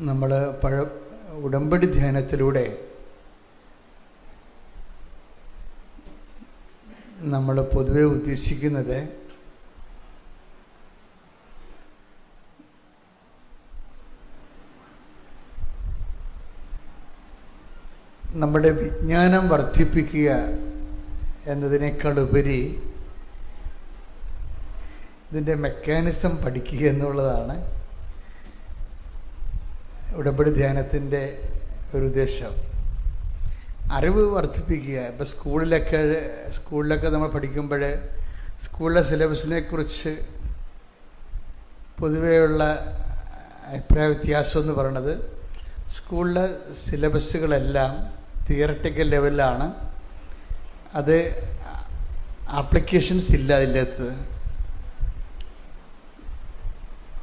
നമ്മൾ പഴ ഉടമ്പടി ധ്യാനത്തിലൂടെ നമ്മൾ പൊതുവെ ഉദ്ദേശിക്കുന്നത് നമ്മുടെ വിജ്ഞാനം വർദ്ധിപ്പിക്കുക എന്നതിനേക്കാൾ ഉപരി ഇതിന്റെ മെക്കാനിസം പഠിക്കുക എന്നുള്ളതാണ് ഉടമ്പടി ധ്യാനത്തിന്റെ ഒരു ഉദ്ദേശം. അറിവ് വർദ്ധിപ്പിക്കുക. ഇപ്പോൾ സ്കൂളിലൊക്കെ സ്കൂളിലൊക്കെ നമ്മൾ പഠിക്കുമ്പോൾ സ്കൂളിലെ സിലബസിനെ കുറിച്ച് പൊതുവെയുള്ള അഭിപ്രായ വ്യത്യാസം എന്ന് പറയണത് സ്കൂളിലെ സിലബസുകളെല്ലാം തിയറട്ടിക്കൽ ലെവലിലാണ്. അത് ആപ്ലിക്കേഷൻസ് ഇല്ല അതിന്റെ അകത്ത്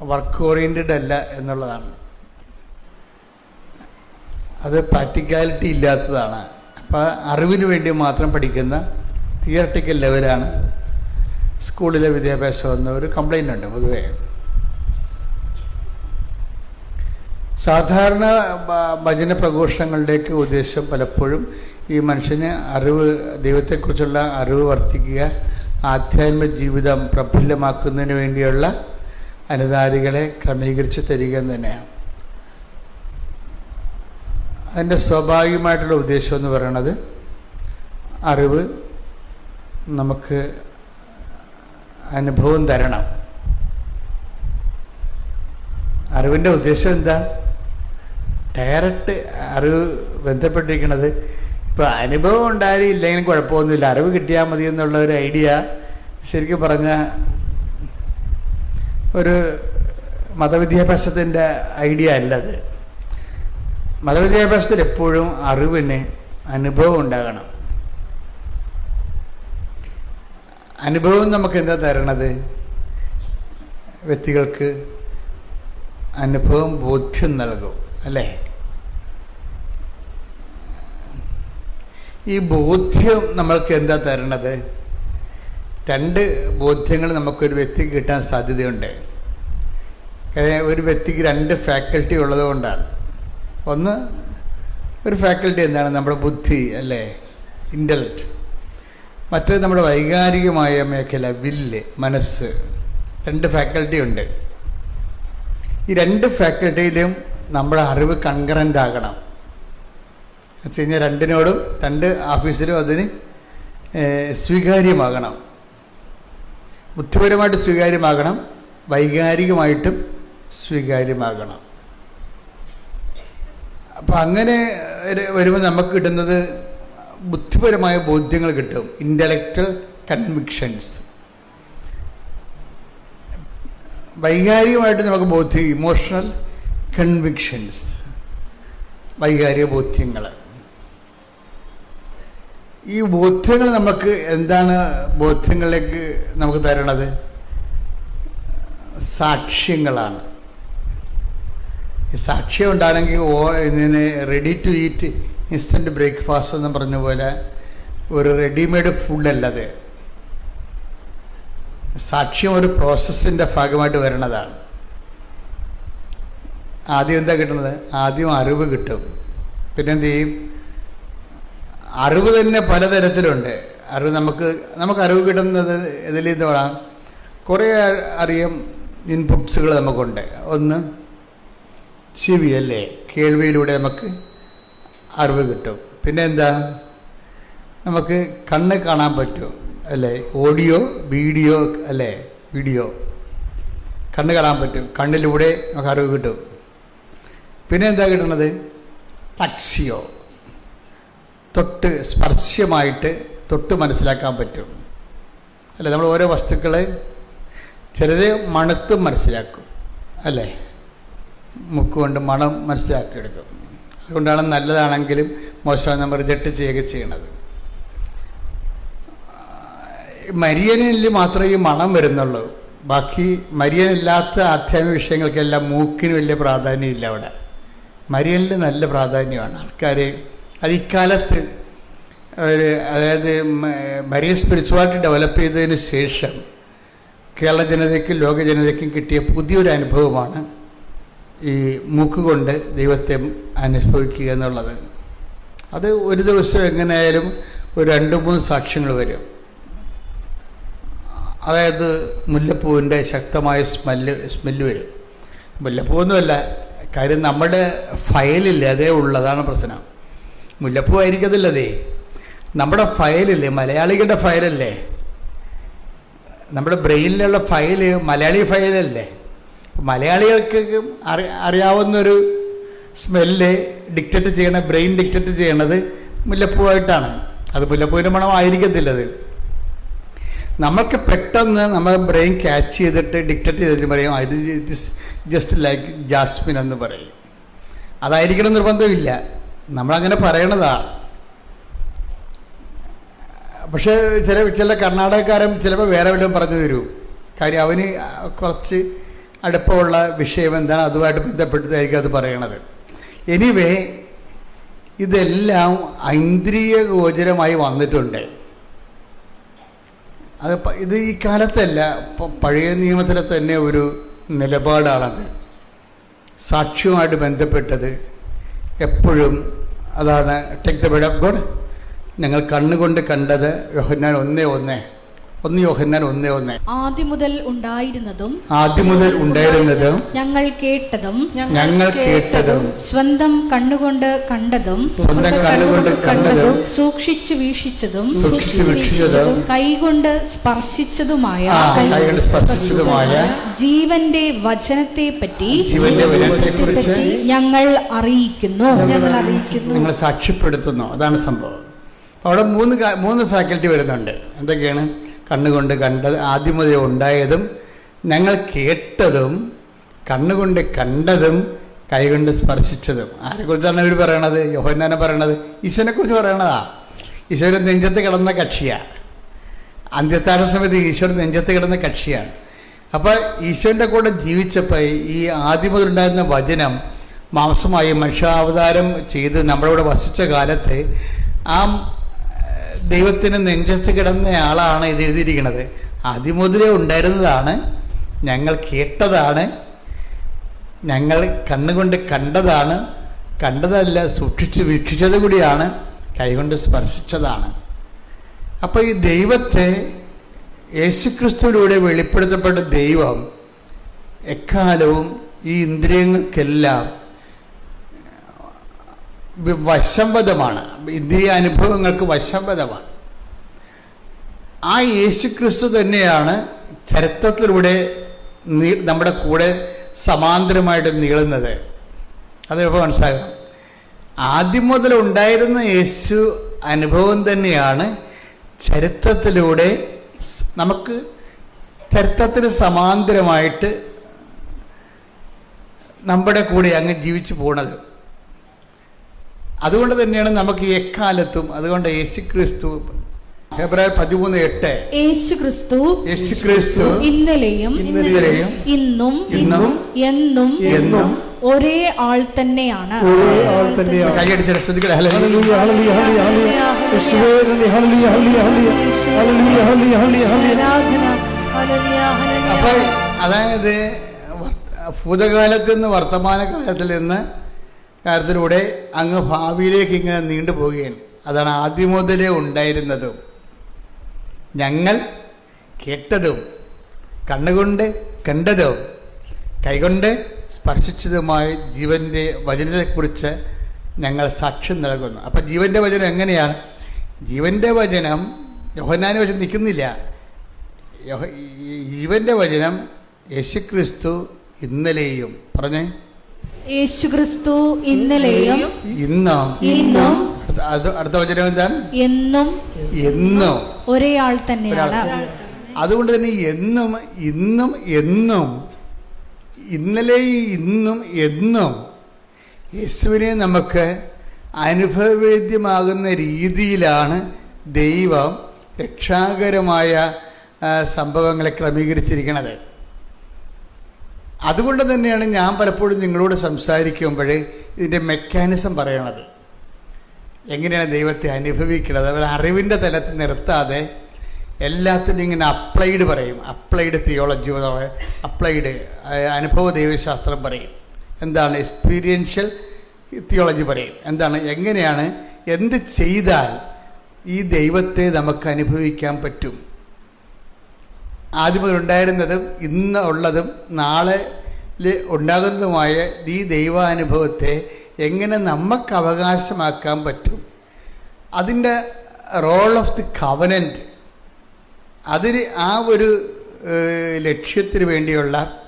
വർക്ക് ഓറിയന്റഡ് അല്ല എന്നുള്ളതാണ്. അത് പ്രാക്ടിക്കാലിറ്റി ഇല്ലാത്തതാണ്. അപ്പോൾ അറിവിന് വേണ്ടി മാത്രം പഠിക്കുന്ന തിയറട്ടിക്കൽ ലെവലാണ് സ്കൂളിലെ വിദ്യാഭ്യാസം എന്ന ഒരു കംപ്ലൈന്റ് ഉണ്ട് പൊതുവേ. സാധാരണ ഭജന പ്രഘോഷങ്ങളുടെയൊക്കെ ഉദ്ദേശം പലപ്പോഴും ഈ മനുഷ്യന് അറിവ് ദൈവത്തെക്കുറിച്ചുള്ള അറിവ് വർദ്ധിക്കുക ആധ്യാത്മ ജീവിതം പ്രഫുല്ലമാക്കുന്നതിന് വേണ്ടിയുള്ള അനുദാരികളെ ക്രമീകരിച്ച് തരിക തന്നെയാണ്. അതിന്റെ സ്വാഭാവികമായിട്ടുള്ള ഉദ്ദേശം എന്ന് പറയുന്നത് അറിവ് നമുക്ക് അനുഭവം തരണം. അറിവിന്റെ ഉദ്ദേശം എന്താ? ഡയറക്റ്റ് അറിവ് ബന്ധപ്പെട്ടിരിക്കുന്നത് ഇപ്പോൾ അനുഭവം ഉണ്ടായാലും ഇല്ലെങ്കിലും കുഴപ്പമൊന്നുമില്ല. അറിവ് കിട്ടിയാൽ മതി എന്നുള്ള ഒരു ഐഡിയ ശരിക്കും പറഞ്ഞ ഒരു മതവിദ്യാഭ്യാസത്തിന്റെ ഐഡിയ അല്ലത്. മതവിദ്യാഭ്യാസത്തിൽ എപ്പോഴും അറിവിന് അനുഭവം ഉണ്ടാകണം. അനുഭവം നമുക്ക് എന്താ തരണത്? വ്യക്തികൾക്ക് അനുഭവം ബോധ്യം നൽകും അല്ലേ? ഈ ബോധ്യം നമ്മൾക്ക് എന്താ തരണത്? രണ്ട് ബോധ്യങ്ങൾ നമുക്കൊരു വ്യക്തിക്ക് കിട്ടാൻ സാധ്യതയുണ്ട്. ഒരു വ്യക്തിക്ക് രണ്ട് ഫാക്കൽറ്റി ഉള്ളതുകൊണ്ടാണ്. ഒന്ന് ഒരു ഫാക്കൽറ്റി എന്താണ് നമ്മുടെ ബുദ്ധി അല്ലേ? ഇന്റലക്റ്റ് മറ്റേ നമ്മുടെ വൈകാരികമായ മേഖല വില്ല് മനസ്സ്. രണ്ട് ഫാക്കൽറ്റി ഉണ്ട്. ഈ രണ്ട് ഫാക്കൽറ്റിയിലും നമ്മുടെ അറിവ് കൺകറന്റ് ആകണം. വെച്ച് കഴിഞ്ഞാൽ രണ്ടിനോടും രണ്ട് ഓഫീസിലും അതിന് സ്വീകാര്യമാകണം. ബുദ്ധിപരമായിട്ട് സ്വീകാര്യമാകണം വൈകാരികമായിട്ടും സ്വീകാര്യമാകണം. അപ്പം അങ്ങനെ വരുമ്പോൾ നമുക്ക് കിട്ടുന്നത് ബുദ്ധിപരമായ ബോധ്യങ്ങൾ കിട്ടും. ഇന്റലക്ച്വൽ കൺവിക്ഷൻസ് വൈകാരികമായിട്ട് നമുക്ക് ബോധ്യം ഇമോഷണൽ കൺവിക്ഷൻസ് വൈകാരിക ബോധ്യങ്ങൾ. ഈ ബോധ്യങ്ങൾ നമുക്ക് എന്താണ് ബോധ്യങ്ങളിലേക്ക് നമുക്ക് തരണത്? സാക്ഷ്യങ്ങളാണ്. സാക്ഷ്യം ഉണ്ടാണെങ്കിൽ ഓ ഇതിന് ready to eat instant breakfast എന്ന് പറഞ്ഞ പോലെ ഒരു റെഡിമെയ്ഡ് ഫുഡല്ലത് സാക്ഷ്യം ഒരു പ്രോസസ്സിന്റെ ഭാഗമായിട്ട് വരണതാണ്. ആദ്യം എന്താ കിട്ടുന്നത്? ആദ്യം അറിവ് കിട്ടും. പിന്നെ എന്ത് ചെയ്യും അറിവ് തന്നെ പലതരത്തിലുണ്ട്. അറിവ് നമുക്ക് നമുക്ക് അറിവ് കിട്ടുന്നത് ഇതിൽ ഇതോടാം കുറേ അറിയാം ഇൻപുട്സുകൾ നമുക്കുണ്ട്. ഒന്ന് ചെവി അല്ലേ കേൾവിയിലൂടെ നമുക്ക് അറിവ് കിട്ടും. പിന്നെ എന്താണ് നമുക്ക് കണ്ണ് കാണാൻ പറ്റും അല്ലേ? ഓഡിയോ വീഡിയോ അല്ലേ? വീഡിയോ. കണ്ണ് കാണാൻ പറ്റും കണ്ണിലൂടെ നമുക്ക് അറിവ് കിട്ടും. പിന്നെ എന്താ കിട്ടണത്? ടക്സിയോ തൊട്ട് സ്പർശ്യമായിട്ട് തൊട്ട് മനസ്സിലാക്കാൻ പറ്റും. അല്ലേ? നമ്മൾ ഓരോ വസ്തുക്കളെ ചിലർ മണത്തും മനസ്സിലാക്കും അല്ലേ? മുക്കുകൊണ്ട് മണം മനസ്സിലാക്കിയെടുക്കും. അതുകൊണ്ടാണ് നല്ലതാണെങ്കിലും മോശം നമ്മൾ റിജക്റ്റ് ചെയ്യുക ചെയ്യണത്. മരിയനിൽ മാത്രമേ ഈ മണം വരുന്നുള്ളൂ. ബാക്കി മരിയനില്ലാത്ത ആധ്യാത്മിക വിഷയങ്ങൾക്കെല്ലാം മൂക്കിന് വലിയ പ്രാധാന്യമില്ല അവിടെ. മരിയനിൽ നല്ല പ്രാധാന്യമാണ്. ആൾക്കാർ അത് ഇക്കാലത്ത് ഒരു അതായത് മരിയൻ സ്പിരിച്വാലിറ്റി ഡെവലപ്പ് ചെയ്തതിന് ശേഷം കേരള ജനതയ്ക്കും ലോക ജനതയ്ക്കും കിട്ടിയ പുതിയൊരു അനുഭവമാണ് ഈ മൂക്കുകൊണ്ട് ദൈവത്തെ അനുഭവിക്കുക എന്നുള്ളത്. അത് ഒരു ദിവസം എങ്ങനെയായാലും ഒരു രണ്ട് മൂന്ന് സാക്ഷ്യങ്ങൾ വരും. അതായത് മുല്ലപ്പൂവിന്റെ ശക്തമായ സ്മെല്ല് സ്മെല്ല് വരും. മുല്ലപ്പൂവൊന്നുമല്ല കാര്യം നമ്മുടെ ഫയലില്ല അതേ ഉള്ളതാണ് പ്രശ്നം. മുല്ലപ്പൂ ആയിരിക്കത്തില്ലതേ. നമ്മുടെ ഫയലില്ലേ മലയാളികളുടെ ഫയലല്ലേ? നമ്മുടെ ബ്രെയിനിലുള്ള ഫയൽ മലയാളി ഫയലല്ലേ? മലയാളികൾക്ക് അറി അറിയാവുന്നൊരു സ്മെല്ല് ഡിക്റ്റേറ്റ് ചെയ്യണ ബ്രെയിൻ ഡിക്റ്റേറ്റ് ചെയ്യണത് മുല്ലപ്പൂവായിട്ടാണ്. അത് മുല്ലപ്പൂവിന്റെ മണം ആയിരിക്കത്തില്ലത് നമുക്ക് പെട്ടെന്ന് നമ്മുടെ ബ്രെയിൻ ക്യാച്ച് ചെയ്തിട്ട് ഡിക്റ്റേറ്റ് ചെയ്തിട്ട് പറയും "ആ, ഇത് ജസ്റ്റ് ലൈക്ക് ജാസ്മിൻ എന്ന് പറയും. അതായിരിക്കണം നിർബന്ധമില്ല. നമ്മളങ്ങനെ പറയണതാ. പക്ഷേ ചില ചില കർണാടകക്കാരൻ ചിലപ്പോൾ വേറെ വല്ലതും പറഞ്ഞു തരും. കാര്യം അവന് കുറച്ച് അടുപ്പമുള്ള വിഷയം എന്താണ്? അതുമായിട്ട് ബന്ധപ്പെട്ടതായിരിക്കും അത് പറയണത്. എനിവേ ഇതെല്ലാം ഐന്ദ്രിയ ഗോചരമായി വന്നിട്ടുണ്ട്. അത് ഇത് ഈ കാലത്തല്ല പഴയ നിയമത്തിലെ തന്നെ ഒരു നിലപാടാണത്. സാക്ഷ്യവുമായിട്ട് ബന്ധപ്പെട്ടത് എപ്പോഴും അതാണ്. Take the bed of God. ഞങ്ങൾ കണ്ണുകൊണ്ട് കണ്ടത് യോഹന്നാൻ ഒന്നേ ഒന്നേ. ഒന്ന് യോഹന്നാൻ ഒന്നേ ഒന്ന്. ആദ്യം മുതൽ ഉണ്ടായിരുന്നതും ആദ്യം മുതൽ ഉണ്ടായിരുന്നതും ഞങ്ങൾ കേട്ടതും ഞങ്ങൾ കേട്ടതും സ്വന്തം കണ്ണുകൊണ്ട് കണ്ടതും സ്വന്തം കണ്ണുകൊണ്ട് കണ്ടതും സൂക്ഷിച്ചു വീക്ഷിച്ചതും സൂക്ഷിച്ചു വീക്ഷിച്ചതും കൈകൊണ്ട് സ്പർശിച്ചതുമായ കൈകൊണ്ട് സ്പർശിച്ചതുമായ ജീവന്റെ വചനത്തെ പറ്റി ജീവന്റെ വിനയത്തെക്കുറിച്ച് ഞങ്ങൾ അറിയിക്കുന്നു. ഞങ്ങൾ സാക്ഷ്യപ്പെടുത്തുന്നു. അതാണ് സംഭവം. അവിടെ മൂന്ന് മൂന്ന് ഫാക്കൽറ്റി വരുന്നുണ്ട്. എന്തൊക്കെയാണ്? കണ്ണുകൊണ്ട് കണ്ടത് ആദ്യം ഉണ്ടായതും ഞങ്ങൾ കേട്ടതും കണ്ണുകൊണ്ട് കണ്ടതും കൈകൊണ്ട് സ്പർശിച്ചതും. ആരെക്കുറിച്ചാണ് ഇവർ പറയണത്? യോഹന്നാനെ പറയണത്? ഈശോനെ കുറിച്ച് പറയണതാ. ഈശോയുടെ നെഞ്ചത്ത് കിടന്ന കക്ഷിയാണ് അന്ത്യത്താര സമയത്ത് ഈശോയുടെ നെഞ്ചത്ത് കിടന്ന കക്ഷിയാണ്. അപ്പോൾ ഈശോന്റെ കൂടെ ജീവിച്ചപ്പോൾ ഈ ആദ്യം മുതലുണ്ടായിരുന്ന വചനം മാംസമായി മനുഷ്യാവതാരം ചെയ്ത് നമ്മുടെ കൂടെ വസിച്ച കാലത്ത് ആ ദൈവത്തിന് നെഞ്ചത്ത് കിടന്ന ആളാണ് ഇത് എഴുതിയിരിക്കുന്നത്. ആദ്യം ഉണ്ടായിരുന്നതാണ് ഞങ്ങൾ കേട്ടതാണ് ഞങ്ങൾ കണ്ണുകൊണ്ട് കണ്ടതാണ് കണ്ടതല്ല സൂക്ഷിച്ച് വീക്ഷിച്ചത് കൂടിയാണ് കൈകൊണ്ട് സ്പർശിച്ചതാണ്. അപ്പോൾ ഈ ദൈവത്തെ യേശുക്രിസ്തുവിലൂടെ വെളിപ്പെടുത്തപ്പെട്ട ദൈവം എക്കാലവും ഈ ഇന്ദ്രിയങ്ങൾക്കെല്ലാം വശംവദമാണ്. ഇന്ദ്രിയ അനുഭവങ്ങൾക്ക് വശംവദമാണ്. ആ യേശുക്രിസ്തു തന്നെയാണ് ചരിത്രത്തിലൂടെ നമ്മുടെ കൂടെ സമാന്തരമായിട്ട് നീളുന്നത്. അതിപ്പോൾ മനസ്സിലാക്കണം ആദ്യം മുതൽ ഉണ്ടായിരുന്ന യേശു അനുഭവം തന്നെയാണ് ചരിത്രത്തിലൂടെ നമുക്ക് ചരിത്രത്തിന് സമാന്തരമായിട്ട് നമ്മുടെ കൂടെ അങ്ങ് ജീവിച്ചു പോണത്. അതുകൊണ്ട് തന്നെയാണ് നമുക്ക് എക്കാലത്തും അതുകൊണ്ട് യേശു ക്രിസ്തു ഫെബ്രുവരി പതിമൂന്ന് എട്ട് യേശു ക്രിസ്തു യേശു ക്രിസ്തു ഇന്നലെയും ഇന്നലെയും ഇന്നും ഇന്നും എന്നും എന്നും ഒരേ ആൾ തന്നെയാണ് ഒരേ ആൾ തന്നെയാണ് കൈയടിച്ച ശ്രദ്ധിക്കട്ടെ ഹല്ലേലൂയ, ഹല്ലേലൂയ, ഹല്ലേലൂയ, ഹല്ലേലൂയ. യേശുവേ നന്ദി, hallelujah, hallelujah, hallelujah. Hallelujah, hallelujah, hallelujah. അപ്പൊ അതായത് ഭൂതകാലത്ത് നിന്ന് വർത്തമാന കാലത്തിൽ നിന്ന് കാലത്തിലൂടെ അങ്ങ് ഭാവിയിലേക്ക് ഇങ്ങനെ നീണ്ടു പോവുകയാണ്. അതാണ് ആദ്യം മുതലേ ഉണ്ടായിരുന്നതും. ഞങ്ങൾ കേട്ടതും കണ്ണുകൊണ്ട് കണ്ടതും കൈകൊണ്ട് സ്പർശിച്ചതുമായ ജീവന്റെ വചനത്തെക്കുറിച്ച് ഞങ്ങൾ സാക്ഷ്യം നൽകുന്നു. അപ്പം ജീവന്റെ വചനം എങ്ങനെയാണ്? ജീവന്റെ വചനം യോഹന്നാനെ വശം നിൽക്കുന്നില്ല. ജീവന്റെ വചനം യേശുക്രിസ്തു ഇന്നലെയും പറഞ്ഞേ യേശു ക്രിസ്തു ഇന്നലെയും ഇന്നും ഇന്നും അടുത്ത- വചനം എന്താണ്? എന്നും എന്നും ഒരേയാൾ തന്നെയാണ്. അതുകൊണ്ട് തന്നെ എന്നും ഇന്നും എന്നും ഇന്നലെ ഇന്നും എന്നും യേശുവിനെ നമുക്ക് അനുഭവവേദ്യമാകുന്ന രീതിയിലാണ് ദൈവം രക്ഷാകരമായ സംഭവങ്ങളെ ക്രമീകരിച്ചിരിക്കുന്നത്. അതുകൊണ്ട് തന്നെയാണ് ഞാൻ പലപ്പോഴും നിങ്ങളോട് സംസാരിക്കുമ്പോൾ ഇതിന്റെ മെക്കാനിസം പറയണത്. എങ്ങനെയാണ് ദൈവത്തെ അനുഭവിക്കുന്നത് അവർ അറിവിന്റെ തലത്തിൽ നിർത്താതെ എല്ലാത്തിനും ഇങ്ങനെ അപ്ലൈഡ് പറയും. അപ്ലൈഡ് തിയോളജി അപ്ലൈഡ് അനുഭവ ദൈവശാസ്ത്രം പറയും. എന്താണ് എക്സ്പീരിയൻഷ്യൽ തിയോളജി പറയും. എന്താണ് എങ്ങനെയാണ് എന്ത് ചെയ്താൽ ഈ ദൈവത്തെ നമുക്ക് അനുഭവിക്കാൻ പറ്റും? ആദ്യം മുതലുണ്ടായിരുന്നതും ഇന്ന് ഉള്ളതും നാളെ ഉണ്ടാകുന്നതുമായ ഈ ദൈവാനുഭവത്തെ എങ്ങനെ നമുക്ക് അവകാശമാക്കാൻ പറ്റും? അതിന്റെ റോൾ ഓഫ് ദി കവനന്റ് അതിന് ആ ഒരു ലക്ഷ്യത്തിന് വേണ്ടിയുള്ള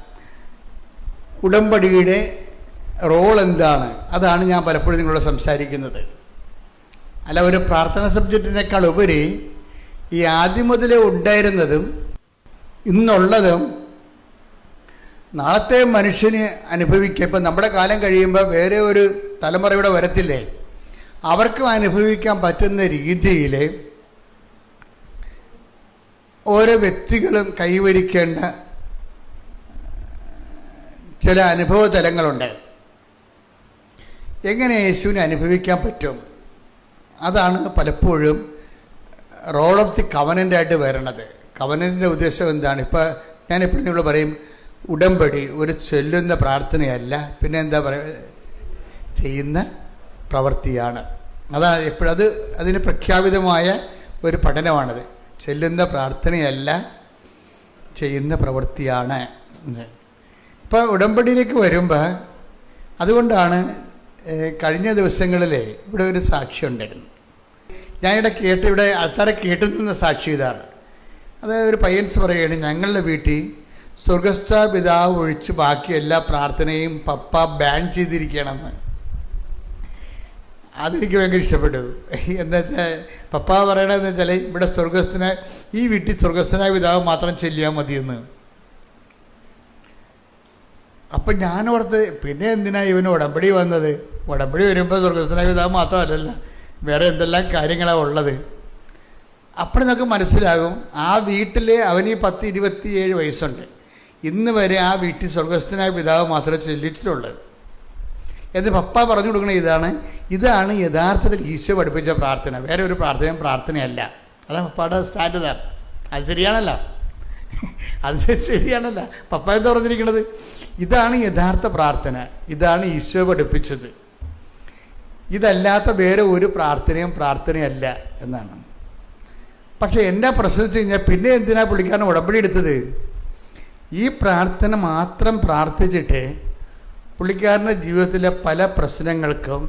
ഉടമ്പടിയുടെ റോൾ എന്താണ്? അതാണ് ഞാൻ പലപ്പോഴും നിങ്ങളോട് സംസാരിക്കുന്നത്. അല്ല ഒരു പ്രാർത്ഥന സബ്ജക്റ്റിനേക്കാൾ ഉപരി ഈ ആദ്യം മുതലേ ഉണ്ടായിരുന്നതും ഇന്നുള്ളതും നാളത്തെ മനുഷ്യന് അനുഭവിക്കുക ഇപ്പം നമ്മുടെ കാലം കഴിയുമ്പോൾ വേറെ ഒരു തലമുറയുടെ വരത്തില്ലേ? അവർക്കും അനുഭവിക്കാൻ പറ്റുന്ന രീതിയിൽ ഓരോ വ്യക്തികളും കൈവരിക്കേണ്ട ചില അനുഭവ തലങ്ങളുണ്ട്. എങ്ങനെ യേശുവിനെ അനുഭവിക്കാൻ പറ്റും? അതാണ് പലപ്പോഴും റോൾ ഓഫ് ദി കവനന്റായിട്ട് വരണത്. കവനന്റെ ഉദ്ദേശം എന്താണ്? ഇപ്പോൾ ഞാൻ എപ്പോഴും നിങ്ങൾ പറയും ഉടമ്പടി ഒരു ചൊല്ലുന്ന പ്രാർത്ഥനയല്ല പിന്നെ എന്താ പറയുക ചെയ്യുന്ന പ്രവൃത്തിയാണ്. അതാണ് എപ്പോഴത് അത് അതിന് പ്രഖ്യാപിതമായ ഒരു പഠനമാണത്. ചെല്ലുന്ന പ്രാർത്ഥനയല്ല ചെയ്യുന്ന പ്രവൃത്തിയാണ്. ഇപ്പോൾ ഉടമ്പടിയിലേക്ക് വരുമ്പോൾ അതുകൊണ്ടാണ് കഴിഞ്ഞ ദിവസങ്ങളിൽ ഇവിടെ ഒരു സാക്ഷി ഉണ്ടായിരുന്നു ഞാനിവിടെ കേട്ട് ഇവിടെ ആൾക്കാരെ കേട്ടു നിന്ന സാക്ഷി ഇതാണ്. അതായത് ഒരു പയ്യൻസ് പറയുകയാണ് ഞങ്ങളുടെ വീട്ടിൽ സ്വർഗസ്ഥ പിതാവ് ഒഴിച്ച് ബാക്കി എല്ലാ പ്രാർത്ഥനയും പപ്പ ബാൻ ചെയ്തിരിക്കണമെന്ന് അതെനിക്ക് ഭയങ്കര ഇഷ്ടപ്പെട്ടു. എന്താ വെച്ചാൽ പപ്പ പറയണതെന്ന് വെച്ചാൽ ഇവിടെ സ്വർഗസ്ഥന ഈ വീട്ടിൽ സ്വർഗസ്ഥനായ പിതാവ് മാത്രം ചെല്ലിയാൽ മതിയെന്ന്. അപ്പം ഞാനോർത്ത് പിന്നെ എന്തിനാ ഇവന് ഉടമ്പടി വന്നത്? ഉടമ്പടി വരുമ്പോൾ സ്വർഗസ്ഥനായ പിതാവ് മാത്രമല്ലല്ലോ വേറെ എന്തെല്ലാം കാര്യങ്ങളാണ് ഉള്ളത്. അപ്പോൾ നമുക്ക് മനസ്സിലാകും ആ വീട്ടിൽ അവന് പത്ത് ഇരുപത്തിയേഴ് വയസ്സുണ്ട്. ഇന്ന് വരെ ആ വീട്ടിൽ സ്വർഗസ്ഥനായ പിതാവ് മാത്രമേ ചെല്ലിച്ചിട്ടുള്ളത് എന്ന് പപ്പ പറഞ്ഞു കൊടുക്കണ ഇതാണ് ഇതാണ് യഥാർത്ഥത്തിൽ ഈശോ പഠിപ്പിച്ച പ്രാർത്ഥന. വേറെ ഒരു പ്രാർത്ഥനയും പ്രാർത്ഥനയല്ല. അതാണ് പപ്പയുടെ സ്റ്റാൻഡ് അത് ശരിയാണല്ലോ. അത് ശരിയാണല്ല. പപ്പ എന്താ പറഞ്ഞിരിക്കുന്നത്? ഇതാണ് യഥാർത്ഥ പ്രാർത്ഥന. ഇതാണ് ഈശോ പഠിപ്പിച്ചത്. ഇതല്ലാത്ത വേറെ ഒരു പ്രാർത്ഥനയും പ്രാർത്ഥനയല്ല എന്നാണ്. പക്ഷേ എന്നെ പ്രശ്നം വെച്ച് കഴിഞ്ഞാൽ പിന്നെ എന്തിനാ പുള്ളിക്കാരൻ ഉടമ്പടി എടുത്തത്? ഈ പ്രാർത്ഥന മാത്രം പ്രാർത്ഥിച്ചിട്ട് പുള്ളിക്കാരന്റെ ജീവിതത്തിലെ പല പ്രശ്നങ്ങൾക്കും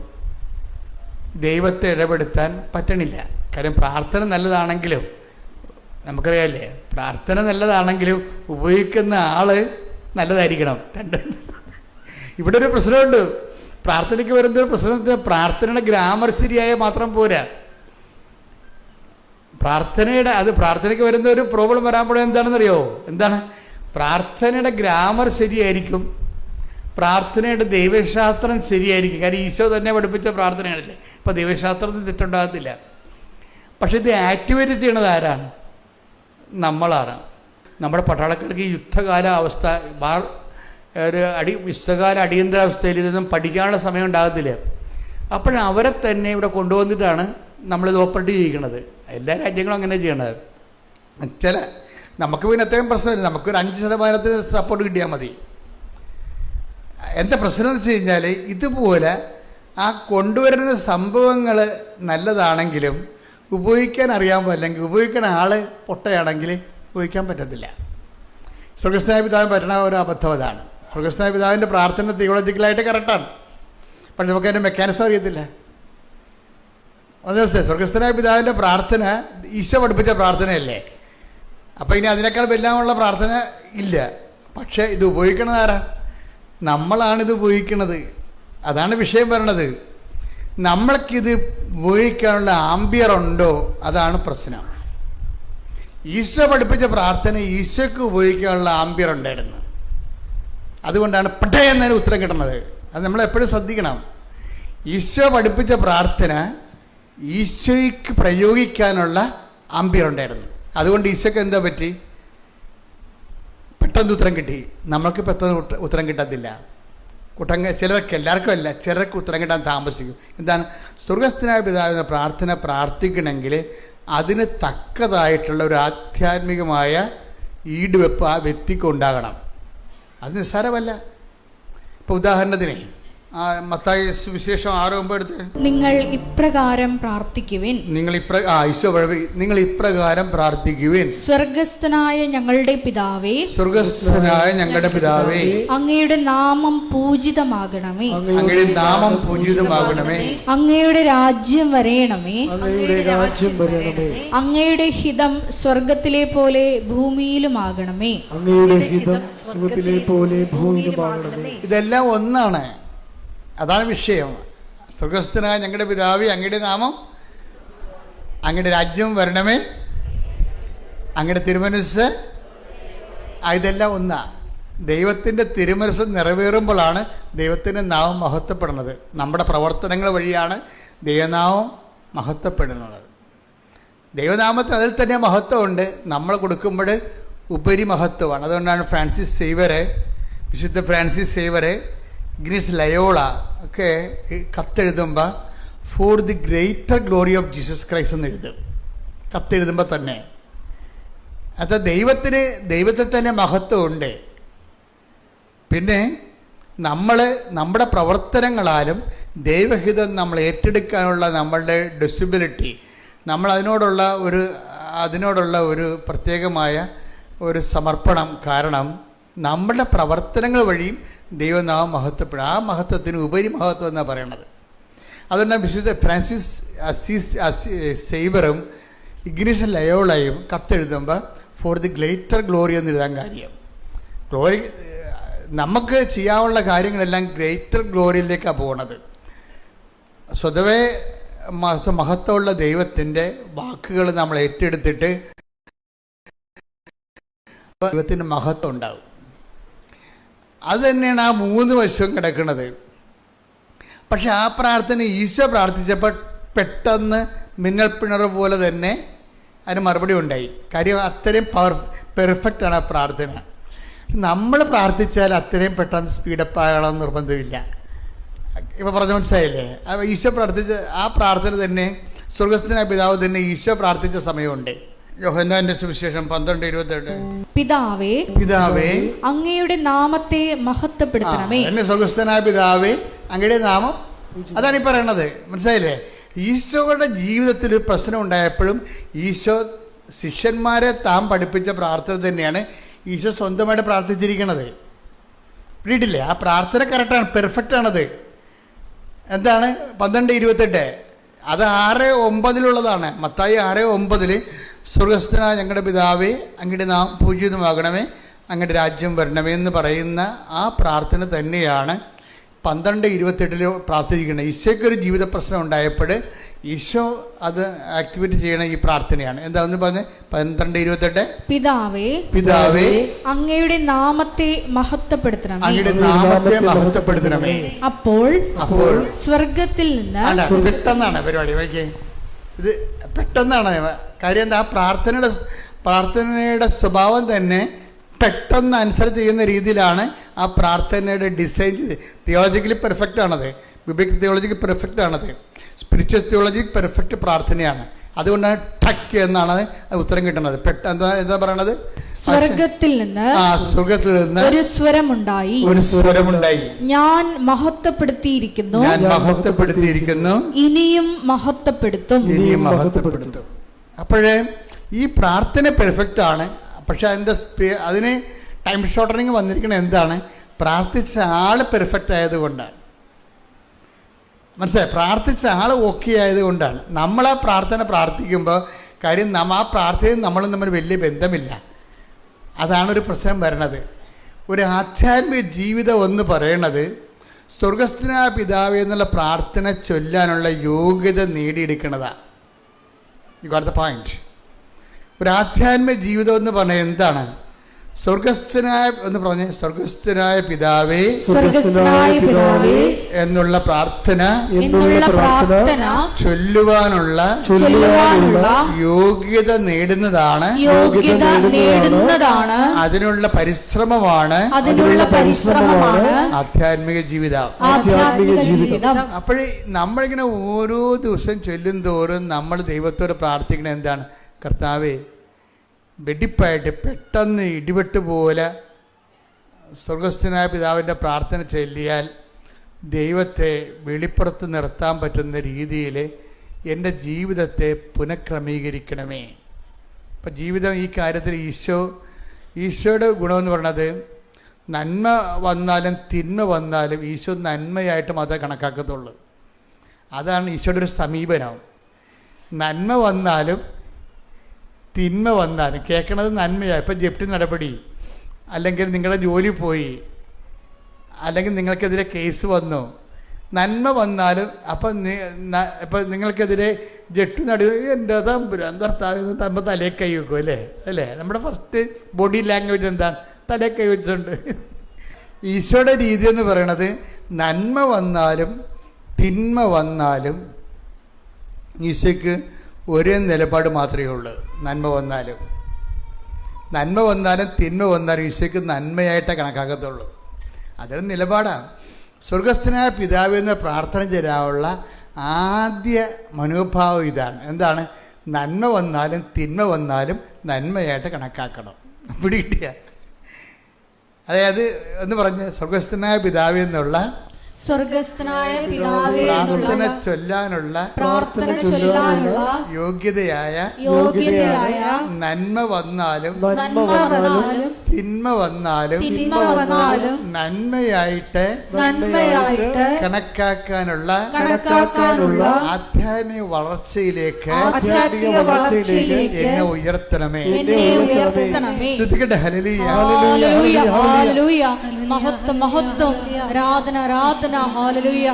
ദൈവത്തെ ഇടപെടുത്താൻ പറ്റണില്ല. കാര്യം പ്രാർത്ഥന നല്ലതാണെങ്കിലും നമുക്കറിയാമല്ലേ പ്രാർത്ഥന നല്ലതാണെങ്കിലും ഉപയോഗിക്കുന്ന ആൾ നല്ലതായിരിക്കണം. രണ്ട് ഇവിടെ ഒരു പ്രശ്നമുണ്ട്. പ്രാർത്ഥനയ്ക്ക് വരുന്ന ഒരു പ്രശ്നത്തിൽ പ്രാർത്ഥനയുടെ ഗ്രാമർ ശരിയായ മാത്രം പോരാ. പ്രാർത്ഥനയുടെ അത് പ്രാർത്ഥനയ്ക്ക് വരുന്ന ഒരു പ്രോബ്ലം വരാൻ എന്താണെന്നറിയോ? എന്താണ്? പ്രാർത്ഥനയുടെ ഗ്രാമർ ശരിയായിരിക്കും. പ്രാർത്ഥനയുടെ ദൈവശാസ്ത്രം ശരിയായിരിക്കും. കാര്യം ഈശോ തന്നെ പഠിപ്പിച്ച പ്രാർത്ഥനയാണല്ലേ? ഇപ്പോൾ ദൈവശാസ്ത്രത്തിൽ തെറ്റുണ്ടാകത്തില്ല. പക്ഷെ ഇത് ആക്ടിവേറ്റ് ചെയ്യണത് ആരാണ്? നമ്മളാണ്. നമ്മുടെ പട്ടാളക്കാർക്ക് യുദ്ധകാല അവസ്ഥ ബാർ ഒരു അടി യുദ്ധകാല അടിയന്തരാവസ്ഥയിൽ ഇതൊന്നും പഠിക്കാനുള്ള സമയം ഉണ്ടാകത്തില്ല. അപ്പോഴവരെ തന്നെ ഇവിടെ കൊണ്ടുവന്നിട്ടാണ് നമ്മളിത് ഓപ്പറേറ്റ് ചെയ്യിക്കണത്. എല്ലാ രാജ്യങ്ങളും അങ്ങനെ ചെയ്യണത്. ചില നമുക്ക് പിന്നെ അത്രയും പ്രശ്നമില്ല. നമുക്കൊരു അഞ്ച് ശതമാനത്തിന് സപ്പോർട്ട് കിട്ടിയാൽ മതി. എന്താ പ്രശ്നം എന്ന് വെച്ച് കഴിഞ്ഞാൽ ഇതുപോലെ ആ കൊണ്ടുവരുന്ന സംഭവങ്ങൾ നല്ലതാണെങ്കിലും ഉപയോഗിക്കാൻ അറിയാമോ? അല്ലെങ്കിൽ ഉപയോഗിക്കുന്ന ആൾ പൊട്ടയാണെങ്കിൽ ഉപയോഗിക്കാൻ പറ്റത്തില്ല. സ്വർഗസ്നായ പിതാവിന് പറ്റണ ഒരു അബദ്ധം അതാണ്. പിതാവിന്റെ പ്രാർത്ഥന തിയോളജിക്കലായിട്ട് കറക്റ്റാണ് പക്ഷെ നമുക്കതിന്റെ മെക്കാനിസം അറിയത്തില്ല. മനസ്സിലായി. സ്വർഗസ്ഥനായ പിതാവിന്റെ പ്രാർത്ഥന ഈശോ പഠിപ്പിച്ച പ്രാർത്ഥനയല്ലേ? അപ്പോൾ ഇനി അതിനേക്കാൾ വല്ലാമുള്ള പ്രാർത്ഥന ഇല്ല. പക്ഷേ ഇത് ഉപയോഗിക്കണത് ആരാ? നമ്മളാണിത് ഉപയോഗിക്കണത്. അതാണ് വിഷയം പറയണത്. നമ്മൾക്കിത് ഉപയോഗിക്കാനുള്ള ആംബിയർ ഉണ്ടോ? അതാണ് പ്രശ്നം. ഈശോ പഠിപ്പിച്ച പ്രാർത്ഥന ഈശോയ്ക്ക് ഉപയോഗിക്കാനുള്ള ആംബിയർ ഉണ്ടായിരുന്നു. അതുകൊണ്ടാണ് പട്ടേ എന്നതിന് ഉത്തരം കിട്ടുന്നത് അത് നമ്മൾ എപ്പോഴും ശ്രദ്ധിക്കണം. ഈശോ പഠിപ്പിച്ച പ്രാർത്ഥന ഈശോയ്ക്ക് പ്രയോഗിക്കാനുള്ള ആംബിയർ ഉണ്ടായിരുന്നു. അതുകൊണ്ട് ഈശോയ്ക്ക് എന്താ പറ്റി? പെട്ടെന്ന് ഉത്തരം കിട്ടി. നമ്മൾക്ക് പെട്ടെന്ന് ഉത്തരം കിട്ടത്തില്ല. കുട്ടങ്ങ ചിലർക്ക് എല്ലാവർക്കും അല്ല ചിലർക്ക് ഉത്തരം കിട്ടാൻ താമസിക്കും. എന്താണ്? സ്വർഗസ്ഥനായ പിതാവിന്റെ പ്രാർത്ഥന പ്രാർത്ഥിക്കണമെങ്കിൽ അതിന് തക്കതായിട്ടുള്ള ഒരു ആധ്യാത്മികമായ ഈടുവെപ്പ് ആ വ്യക്തിക്ക് ഉണ്ടാകണം. അത് നിസ്സാരമല്ല. ഇപ്പോൾ ഉദാഹരണത്തിന് മത്തായി സുവിശേഷം ആറ് ഒമ്പത് നിങ്ങൾ ഇപ്രകാരം പ്രാർത്ഥിക്കുവിൻ. നിങ്ങൾ ഇപ്ര ആ ഈശോ നിങ്ങൾ ഇപ്രകാരം പ്രാർത്ഥിക്കുവിൻ. സ്വർഗസ്ഥനായ ഞങ്ങളുടെ പിതാവേ. സ്വർഗസ്ഥനായ ഞങ്ങളുടെ പിതാവേ. അങ്ങയുടെ നാമം പൂജിതമാകണമേ. അങ്ങയുടെ നാമം പൂജിതമാകണമേ. അങ്ങയുടെ രാജ്യം വരയണമേ. അങ്ങയുടെ രാജ്യം വരയണമേ. അങ്ങയുടെ ഹിതം സ്വർഗത്തിലെ പോലെ ഭൂമിയിലുമാകണമേ. അങ്ങയുടെ ഹിതം സ്വർഗത്തിലെ പോലെ ഭൂമിയിലുമാകണമേ. ഇതെല്ലാം ഒന്നാണ്. അതാണ് വിഷയം. സ്വർഗസ്ഥനായ ഞങ്ങളുടെ പിതാവ് അങ്ങയുടെ നാമം അങ്ങയുടെ രാജ്യം വരണമേ. അങ്ങയുടെ തിരുമനസ്. ഇതെല്ലാം ഒന്നാ. ദൈവത്തിന്റെ തിരുമനസ് നിറവേറുമ്പോഴാണ് ദൈവത്തിന്റെ നാമം മഹത്വപ്പെടുന്നത്. നമ്മുടെ പ്രവർത്തനങ്ങൾ വഴിയാണ് ദൈവനാമം മഹത്വപ്പെടുന്നത്. ദൈവനാമത്തിന് അതിൽ തന്നെ മഹത്വമുണ്ട്. നമ്മൾ കൊടുക്കുമ്പോൾ ഉപരി മഹത്വമാണ്. അതുകൊണ്ടാണ് ഫ്രാൻസിസ് സേവറെ വിശുദ്ധ ഫ്രാൻസിസ് സേവറെ ഇഗ്നീസ് ലയോള ഒക്കെ കത്തെഴുതുമ്പോൾ for the greater glory of Jesus Christ എന്ന് എഴുതും. കത്തെഴുതുമ്പോൾ തന്നെ. അത് ദൈവത്തിന് ദൈവത്തിൽ തന്നെ മഹത്വമുണ്ട് പിന്നെ നമ്മൾ നമ്മുടെ പ്രവർത്തനങ്ങളാലും ദൈവഹിതം നമ്മൾ ഏറ്റെടുക്കാനുള്ള നമ്മളുടെ ഡെസിബിലിറ്റി നമ്മൾ അതിനോടുള്ള ഒരു അതിനോടുള്ള ഒരു പ്രത്യേകമായ ഒരു സമർപ്പണം കാരണം നമ്മളുടെ പ്രവർത്തനങ്ങൾ വഴിയും ദൈവനാമം മഹത്വപ്പെടും. ആ മഹത്വത്തിന് ഉപരി മഹത്വം എന്നാണ് പറയണത്. അതുകൊണ്ട് വിശുദ്ധ ഫ്രാൻസിസ് അസീസ് സൈബറും ഇഗ്നീഷൻ ലയോളയും കത്തെഴുതുമ്പോൾ ഫോർ ദി ഗ്രേറ്റർ ഗ്ലോറി എന്ന് എഴുതാൻ കാര്യം. ഗ്ലോറി നമുക്ക് ചെയ്യാനുള്ള കാര്യങ്ങളെല്ലാം ഗ്രേറ്റർ ഗ്ലോറിയിലേക്കാണ് പോണത്. സ്വതവേ മഹത്വ മഹത്വമുള്ള ദൈവത്തിന്റെ വാക്കുകൾ നമ്മൾ ഏറ്റെടുത്തിട്ട് ദൈവത്തിന്റെ മഹത്വം ഉണ്ടാവും. അത് തന്നെയാണ് ആ മൂന്ന് വശവും കിടക്കുന്നത് പക്ഷെ ആ പ്രാർത്ഥന ഈശോ പ്രാർത്ഥിച്ചപ്പോൾ പെട്ടെന്ന് മിന്നൽ പിണർ പോലെ തന്നെ അതിന് മറുപടി ഉണ്ടായി. കാര്യം അത്രയും പവർ പെർഫെക്റ്റ് ആണ് ആ പ്രാർത്ഥന. നമ്മൾ പ്രാർത്ഥിച്ചാൽ അത്രയും പെട്ടെന്ന് സ്പീഡപ്പ് ആകണമെന്ന് നിർബന്ധമില്ല. ഇപ്പോൾ പറഞ്ഞ മനസ്സിലായില്ലേ? ഈശോ പ്രാർത്ഥിച്ച ആ പ്രാർത്ഥന തന്നെ സ്വർഗസ്ഥനായ പിതാവ് തന്നെ ഈശോ പ്രാർത്ഥിച്ച സമയമുണ്ട്. യോഹന്നാന്റെ സുവിശേഷം പന്ത്രണ്ട് ഇരുപത്തെട്ട് പിതാവേ പിതാവേ അങ്ങയുടെ നാമത്തെ മഹത്വപ്പെടുത്തണമേ. എന്നെ സ്വർഗസ്ഥനായ പിതാവേ അങ്ങയുടെ നാമം അതാണ് ഈ പറയണത്. മനസ്സിലായില്ലേ? ഈശോയുടെ ജീവിതത്തിൽ ഒരു പ്രശ്നം ഉണ്ടായപ്പോഴും ഈശോ ശിഷ്യന്മാരെ താൻ പഠിപ്പിച്ച പ്രാർത്ഥന തന്നെയാണ് ഈശോ സ്വന്തമായിട്ട് പ്രാർത്ഥിച്ചിരിക്കണത്. പിടിയിട്ടില്ലേ? ആ പ്രാർത്ഥന കറക്റ്റാണ് പെർഫെക്റ്റ് ആണത്. എന്താണ്? പന്ത്രണ്ട് ഇരുപത്തെട്ട് അത് ആറ് ഒമ്പതിലുള്ളതാണ്. മത്തായി ആറ് ഒമ്പതിൽ സ്വർഗസ്ഥനായ ഞങ്ങളുടെ പിതാവേ അങ്ങയുടെ നാം പൂജിതമാകണമേ അങ്ങയുടെ രാജ്യം വരണമേ എന്ന് പറയുന്ന ആ പ്രാർത്ഥന തന്നെയാണ് പന്ത്രണ്ട് ഇരുപത്തെട്ടിൽ പ്രാർത്ഥിക്കുന്നത് ഈശോയ്ക്കൊരു ജീവിത പ്രശ്നം ഉണ്ടായപ്പോൾ ഈശോ അത് ആക്ടിവേറ്റ് ചെയ്യണ ഈ പ്രാർത്ഥനയാണ്. എന്താന്ന് പറഞ്ഞ? പന്ത്രണ്ട് ഇരുപത്തെട്ട്. പിതാവേ പിതാവേ അങ്ങയുടെ നാമത്തെ മഹത്വപ്പെടുത്തണമേ. അങ്ങയുടെ നാമത്തെ മഹത്വപ്പെടുത്തണമേ. അപ്പോൾ അപ്പോൾ സ്വർഗത്തിൽ നിന്ന് പെട്ടെന്നാണ് പരിപാടി. ഓക്കെ ഇത് പെട്ടെന്നാണ് കാര്യം എന്താ? പ്രാർത്ഥനയുടെ പ്രാർത്ഥനയുടെ സ്വഭാവം തന്നെ പെട്ടെന്ന് അനുസരിച്ച് ചെയ്യുന്ന രീതിയിലാണ് ആ പ്രാർത്ഥനയുടെ ഡിസൈൻ ചെയ്ത് തിയോളജിക്കലി പെർഫെക്റ്റ് ആണത്. ബിബിക് തിയോളജിക്ക് പെർഫെക്റ്റ് ആണത്. സ്പിരിച്വൽ തിയോളജി പെർഫെക്റ്റ് പ്രാർത്ഥനയാണ്. അതുകൊണ്ടാണ് ടക്ക് എന്നാണ് ഉത്തരം കിട്ടുന്നത്. എന്താ എന്താ പറയണത്? സ്വർഗത്തിൽ നിന്ന് ആ സുഖത്തിൽ നിന്ന് ഒരു സ്വരമുണ്ടായി. ഒരു സ്വരമുണ്ടായി. ഞാൻ മഹത്വപ്പെടുത്തിയിരിക്കുന്നു. ഞാൻ മഹത്വപ്പെടുത്തിയിരിക്കുന്നു. ഇനിയും മഹത്വപ്പെടുത്തും. ഇനിയും മഹത്വപ്പെടുത്തും. അപ്പോഴേ ഈ പ്രാർത്ഥന പെർഫെക്റ്റ് ആണ്. പക്ഷെ അതിന്റെ അതിന് ടൈം ഷോർട്ടനിങ് വന്നിരിക്കുന്നത് എന്താണ്? പ്രാർത്ഥിച്ച ആൾ പെർഫെക്റ്റ് ആയതുകൊണ്ടാണ്. മനസ്സിലായി? പ്രാർത്ഥിച്ച ആൾ ഓക്കെ ആയതുകൊണ്ടാണ്. നമ്മൾ ആ പ്രാർത്ഥന പ്രാർത്ഥിക്കുമ്പോൾ കാര്യം നമ്മ ആ പ്രാർത്ഥനയും നമ്മളും തമ്മിൽ വലിയ ബന്ധമില്ല. അതാണൊരു പ്രശ്നം വരണത്. ഒരു ആധ്യാത്മിക ജീവിതം എന്ന് പറയണത് സ്വർഗസ്ഥനായ പിതാവ് എന്നുള്ള പ്രാർത്ഥന ചൊല്ലാനുള്ള യോഗ്യത നേടിയെടുക്കുന്നതാണ് യു ഗോട്ട് ദ പോയിന്റ് ഒരു ആധ്യാത്മിക ജീവിതം എന്ന് പറഞ്ഞാൽ എന്താണ്? സ്വർഗസ്ഥനായ എന്ന് പറഞ്ഞ സ്വർഗസ്ഥനായ പിതാവേ സ്വർഗസ്ഥനായ പിതാവേ എന്നുള്ള പ്രാർത്ഥന എന്നുള്ള പ്രാർത്ഥന ചൊല്ലുവാനുള്ള ചൊല്ലുവാനുള്ള യോഗ്യത നേടുന്നതാണ്. യോഗ്യത നേടുന്നതാണ്. അതിനുള്ള പരിശ്രമമാണ്. അതിനുള്ള പരിശ്രമമാണ്. ആധ്യാത്മിക ജീവിതം. ആധ്യാത്മിക ജീവിതം. അപ്പോഴേ നമ്മളിങ്ങനെ ഓരോ ദിവസം ചൊല്ലും തോറും നമ്മൾ ദൈവത്തോട് പ്രാർത്ഥിക്കണം എന്താണ്? കർത്താവേ വെടിപ്പായിട്ട് പെട്ടെന്ന് ഇടിവെട്ട് പോലെ സ്വർഗസ്ഥനായ പിതാവിന്റെ പ്രാർത്ഥന ചൊല്ലിയാൽ ദൈവത്തെ വെളിപ്പുറത്ത് നിർത്താൻ പറ്റുന്ന രീതിയിൽ എന്റെ ജീവിതത്തെ പുനഃക്രമീകരിക്കണമേ. അപ്പം ജീവിതം ഈ കാര്യത്തിൽ ഈശോ ഈശോയുടെ ഗുണമെന്ന് പറയണത് നന്മ വന്നാലും തിന്മ വന്നാലും ഈശോ നന്മയായിട്ട് മാത്രമേ കണക്കാക്കത്തുള്ളൂ. അതാണ് ഈശോയുടെ ഒരു സമീപനം. നന്മ വന്നാലും തിന്മ വന്നാൽ കേൾക്കണത് നന്മയാണ് ഇപ്പം ജപ്തി നടപടി. അല്ലെങ്കിൽ നിങ്ങളുടെ ജോലി പോയി. അല്ലെങ്കിൽ നിങ്ങൾക്കെതിരെ കേസ് വന്നു. നന്മ വന്നാലും അപ്പം ഇപ്പം നിങ്ങൾക്കെതിരെ ജെട്ടു നടു എന്റെ തമ്പുരാൻ കർത്താവ് തമ്പ തലേ കൈ വെക്കും അല്ലേ? അല്ലേ? നമ്മുടെ ഫസ്റ്റ് ബോഡി ലാംഗ്വേജ് എന്താണ് തലേ കൈ വെച്ചുകൊണ്ട് ഈശോയുടെ രീതി എന്ന് പറയണത് നന്മ വന്നാലും തിന്മ വന്നാലും ഈശോയ്ക്ക് ഒരേ നിലപാട് മാത്രമേ ഉള്ളൂ. നന്മ വന്നാലും. നന്മ വന്നാലും തിന്മ വന്നാലും ഈശോയ്ക്ക് നന്മയായിട്ടേ കണക്കാക്കത്തുള്ളൂ. അതൊരു നിലപാടാണ് സ്വർഗസ്ഥനായ പിതാവ് എന്ന പ്രാർത്ഥന ചെയ്യാനുള്ള ആദ്യ മനോഭാവം ഇതാണ്. എന്താണ്? നന്മ വന്നാലും തിന്മ വന്നാലും നന്മയായിട്ട് കണക്കാക്കണം. പിടികിട്ടിയ. അതായത് എന്ന് പറഞ്ഞ് സ്വർഗസ്ഥനായ പിതാവ് എന്നുള്ള സ്വർഗസ്ഥനായ പിതാവേ പ്രാർത്ഥന ചൊല്ലാനുള്ള പ്രാർത്ഥന ചൊല്ലാനുള്ള യോഗ്യതയായ യോഗ്യതയായ നന്മ വന്നാലും നന്മ വന്നാലും തിന്മ വന്നാലും തിന്മ വന്നാലും നന്മയായിട്ട് നന്മയായിട്ട് കണക്കാക്കാനുള്ള കണക്കാക്കാനുള്ള ആധ്യാത്മിക വളർച്ചയിലേക്ക് ആധ്യാത്മിക വളർച്ചയിലേക്ക് എന്നെ ഉയർത്തണമേ. എന്നെ ഉയർത്തണമേ. ഹല്ലേലൂയ. ഹാലലൂയ മഹത്വം മഹത്വം. ആരാധന ആരാധന. Hallelujah hallelujah